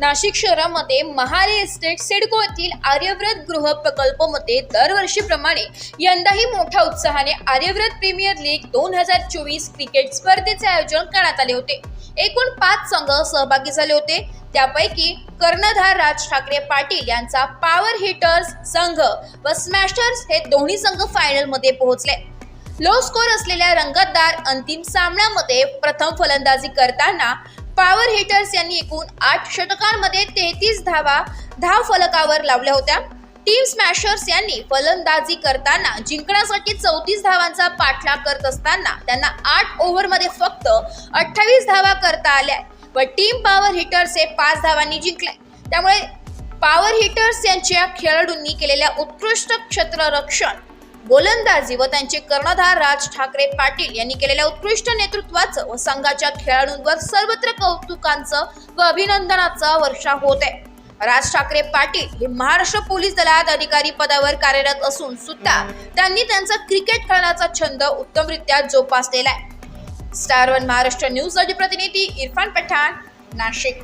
नाशिक शहरामध्ये महारे एस्टेट सिडको येथील आर्यव्रत गृह प्रकल्पमध्ये दरवर्षीप्रमाणे यंदाही मोठ्या उत्साहाने आर्यव्रत प्रीमियर लीग दोन हजार चोवीस क्रिकेट स्पर्धेचे आयोजन करण्यात आले होते. एकूण पाच संघ सहभागी झाले होते. त्यापैकी कर्णधार राज ठाकरे पाटील यांचा पॉवर हिटर्स संघ व स्मॅशर्स हे दोन्ही संघ फायनलमध्ये पोहोचले. लो स्कोर असलेल्या रंगतदार अंतिम सामन्यामध्ये प्रथम फलंदाजी करताना पॉवर हिटर्स यांनी एकूण आठ षटकांमध्ये तेहतीस धावा धाव फलकावर लावल्या होत्या. टीम स्मॅशर्स यांनी फलंदाजी करताना जिंकण्यासाठी चौतीस धावांचा पाठलाग करत असताना त्यांना आठ ओव्हरमध्ये फक्त अठ्ठावीस धावा करता आल्या. व टीम पॉवर हिटर्स हे पाच धावांनी जिंकले. त्यामुळे पॉवर हिटर्स यांच्या खेळाडूंनी केलेल्या उत्कृष्ट क्षेत्ररक्षण गोलंदाजी व त्यांचे कर्णधार राज ठाकरे पाटील यांनी केलेल्या उत्कृष्ट नेतृत्वाचं व संघाच्या खेळाडूंवर सर्वत्र कौतुकांचं व अभिनंदनाचा वर्षा होत आहे. राज ठाकरे पाटील हे महाराष्ट्र पोलीस दलात अधिकारी पदावर कार्यरत असून सुद्धा त्यांनी त्यांचा क्रिकेट खेळण्याचा छंद उत्तमरित्या जोपासलेला आहे. स्टार वन महाराष्ट्र न्यूज प्रतिनिधी इरफान पठाण नाशिक.